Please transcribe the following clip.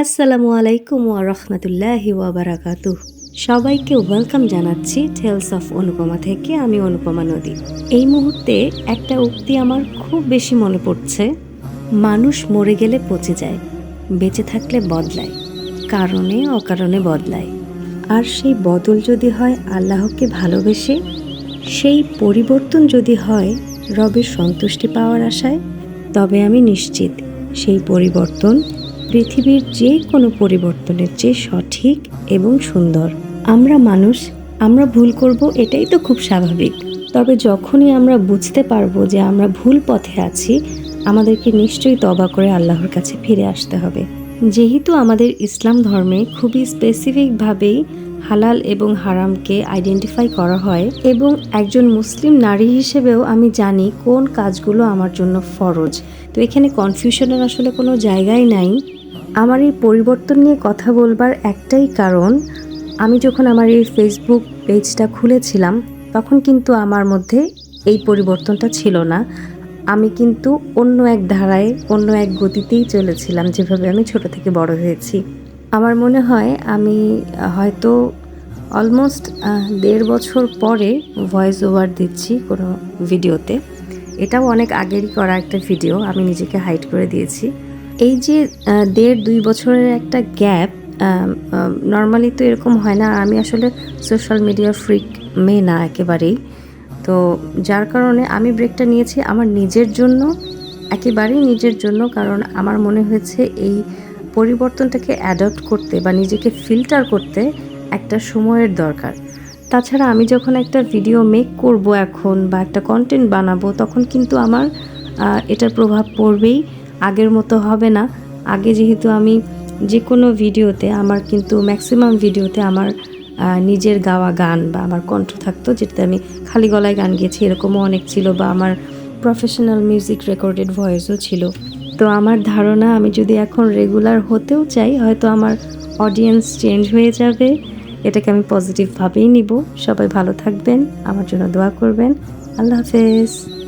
আসসালামু আলাইকুম ওয়া রাহমাতুল্লাহি ওয়া বারাকাতুহ। সবাইকে ওয়েলকাম জানাচ্ছি টেলস অফ অনুপমা থেকে, আমি অনুপমা নদী। এই মুহূর্তে একটা উক্তি আমার খুব বেশি মনে পড়ছে। মানুষ মরে গেলে পচে যায়, বেঁচে থাকলে বদলায়, কারণে অকারণে বদলায়। আর সেই বদল যদি হয় আল্লাহকে ভালোবেসে, সেই পরিবর্তন যদি হয় রবের সন্তুষ্টি পাওয়ার আশায়, তবে আমি নিশ্চিত সেই পরিবর্তন পৃথিবীর যে কোনো পরিবর্তনের চেয়ে সঠিক এবং সুন্দর। আমরা মানুষ, আমরা ভুল করব এটাই তো খুব স্বাভাবিক। তবে যখনই আমরা বুঝতে পারব যে আমরা ভুল পথে আছি, আমাদেরকে নিশ্চয়ই তবা করে আল্লাহর কাছে ফিরে আসতে হবে। যেহেতু আমাদের ইসলাম ধর্মে খুবই স্পেসিফিকভাবেই হালাল এবং হারামকে আইডেন্টিফাই করা হয় এবং একজন মুসলিম নারী হিসেবেও আমি জানি কোন কাজগুলো আমার জন্য ফরজ। তো এখানে কনফিউশনের আসলে কোনো জায়গাই নাই। আমার এই পরিবর্তন নিয়ে কথা বলবার একটাই কারণ, আমি যখন আমার এই ফেসবুক পেজটা খুলেছিলাম, তখন কিন্তু আমার মধ্যে এই পরিবর্তনটা ছিল না। আমি কিন্তু অন্য এক ধারায়, অন্য এক গতিতেই চলেছিলাম, যেভাবে আমি ছোট থেকে বড় হয়েছি। আমার মনে হয় আমি, হয়তো অলমোস্ট দেড় বছর পরে ভয়েস ওভার দিচ্ছি কোনো ভিডিওতে এটাও অনেক আগেরই করা একটা ভিডিও আমি নিজেকে হাইড করে দিয়েছি। এই যে দেড় দুই বছরের একটা গ্যাপ নর্মালি তো এরকম হয় না। আমি আসলে সোশ্যাল মিডিয়া ফ্রিক মেয়ে না একেবারেই। তো যার কারণে আমি ব্রেকটা নিয়েছি আমার নিজের জন্য, একেবারেই নিজের জন্য। কারণ আমার মনে হয়েছে এই পরিবর্তনটাকে অ্যাডপ্ট করতে বা নিজেকে ফিল্টার করতে একটা সময়ের দরকার। তাছাড়া আমি যখন একটা ভিডিও মেক করব এখন বা একটা কন্টেন্ট বানাবো, তখন কিন্তু আমার এটার প্রভাব পড়বেই। আগের মতো হবে না। আগে যেহেতু আমি যে কোনো ভিডিওতে আমার কিন্তু ম্যাক্সিমাম ভিডিওতে আমার নিজের গাওয়া গান বা আমার কণ্ঠ থাকতো, যেটাতে আমি খালি গলায় গান গেয়েছি, এরকমও অনেক ছিল বা আমার প্রফেশনাল মিউজিক রেকর্ডেড ভয়েসও ছিল। তো আমার ধারণা আমি যদি এখন রেগুলার হতেও চাই, হয়তো আমার অডিয়েন্স চেঞ্জ হয়ে যাবে। এটাকে আমি পজিটিভভাবেই নিব। সবাই ভালো থাকবেন। আমার জন্য দোয়া করবেন। আল্লাহ হাফেজ।